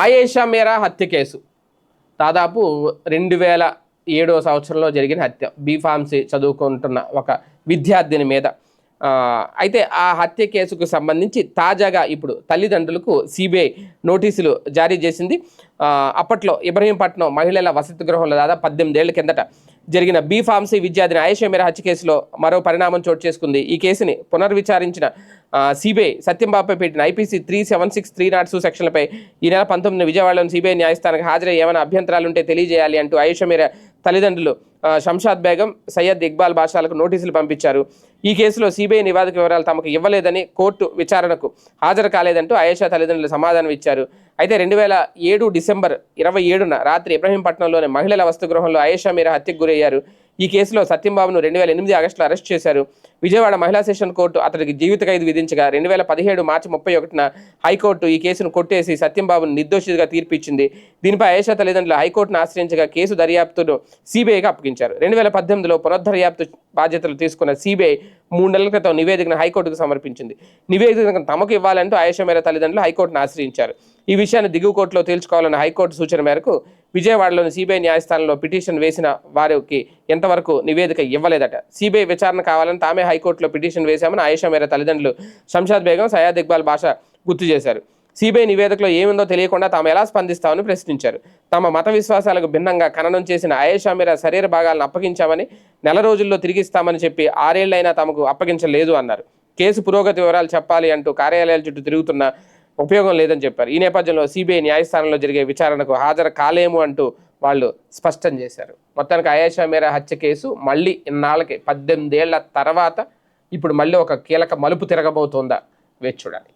ఆయేషా మేరా హత్య కేసు. దాదాపు రెండు వేల ఏడో సంవత్సరంలో జరిగిన హత్య బీఫార్మసీ చదువుకుంటున్న ఒక విద్యార్థిని మీద. అయితే ఆ హత్య కేసుకు సంబంధించి తాజాగా ఇప్పుడు తల్లిదండ్రులకు సిబిఐ నోటీసులు జారీ చేసింది. అప్పట్లో ఇబ్రహీంపట్నం మహిళల వసతి గృహంలో దాదాపు పద్దెనిమిదేళ్ళ కిందట జరిగిన బీఫార్మసీ విద్యార్థిని ఆయేషా మేరా హత్య కేసులో మరో పరిణామం చోటు చేసుకుంది. ఈ కేసుని పునర్విచారించిన సిబిఐ సత్యంబాబుపై పెట్టిన IPC three seven six three not two సెక్షన్లపై ఈ నెల పంతొమ్మిది విజయవాడలోని సిబిఐ న్యాయస్థానానికి హాజరై ఏమైనా అభ్యంతరాలు ఉంటే తెలియజేయాలి అంటూ ఆయుష మీర తల్లిదండ్రులు షంషాద్ శంషాద్ బేగం సయ్యద్ ఇక్బాల్ బాషాలకు నోటీసులు పంపించారు. ఈ కేసులో సిబిఐ నివాదక వివరాలు తమకు ఇవ్వలేదని కోర్టు విచారణకు హాజరు కాలేదంటూ ఆయేషా తల్లిదండ్రులు సమాధానం ఇచ్చారు. అయితే రెండు వేల ఏడు డిసెంబర్ ఇరవై ఏడున రాత్రి ఇబ్రహీంపట్నంలోని మహిళల వసతి గృహంలో ఆయేషా మీరా హత్యకు గురయ్యారు. ఈ కేసులో సత్యంబాబును రెండు వేల ఎనిమిది ఆగస్టులో అరెస్ట్ చేశారు. విజయవాడ మహిళా సెషన్ కోర్టు అతడికి జీవిత ఖైదు విధించగా రెండు వేల పదిహేడు మార్చి ముప్పై ఒకటిన హైకోర్టు ఈ కేసును కొట్టేసి సత్యంబాబును నిర్దోషితగా తీర్పిచ్చింది. దీనిపై ఆయేషా తల్లిదండ్రులు హైకోర్టును ఆశ్రయించగా కేసు దర్యాప్తును సిబిఐకి అప్పగించారు. రెండు వేల పద్దెనిమిదిలో పునర్దర్యాప్తు బాధ్యతలు తీసుకున్న సిబిఐ మూడు నెలల క్రితం నివేదికను హైకోర్టుకు సమర్పించింది. నివేదికను తమకు ఇవ్వాలంటూ ఆయేషా మేర తల్లిదండ్రులు హైకోర్టును ఆశ్రయించారు. ఈ విషయాన్ని దిగువ కోర్టులో తేల్చుకోవాలన్న హైకోర్టు సూచన మేరకు విజయవాడలోని సిబిఐ న్యాయస్థానంలో పిటిషన్ వేసిన వారికి ఎంతవరకు నివేదిక ఇవ్వలేదట. సిబిఐ విచారణ కావాలని తామే హైకోర్టులో పిటిషన్ వేశామని ఆయేషా మేర తల్లిదండ్రులు శంషాద్ బేగం సయాద్ ఇక్బాల్ భాష గుర్తు చేశారు. సిబిఐ నివేదికలో ఏముందో తెలియకుండా తాము ఎలా స్పందిస్తామని ప్రశ్నించారు. తమ మత విశ్వాసాలకు భిన్నంగా ఖననం చేసిన ఆయేషా మీరా శరీర భాగాలను అప్పగించామని నెల రోజుల్లో తిరిగిస్తామని చెప్పి ఆరేళ్ళైనా తమకు అప్పగించలేదు అన్నారు. కేసు పురోగతి వివరాలు చెప్పాలి అంటూ కార్యాలయాల చుట్టూ తిరుగుతున్న ఉపయోగం లేదని చెప్పారు. ఈ నేపథ్యంలో సిబిఐ న్యాయస్థానంలో జరిగే విచారణకు హాజరు కాలేము అంటూ వాళ్ళు స్పష్టం చేశారు. మొత్తానికి ఆయేషా మీరా హత్య కేసు మళ్ళీ ఇన్నాళ్ళకి పద్దెనిమిదేళ్ళ తర్వాత ఇప్పుడు మళ్ళీ ఒక కీలక మలుపు తిరగబోతోందా వేచి చూడాలి.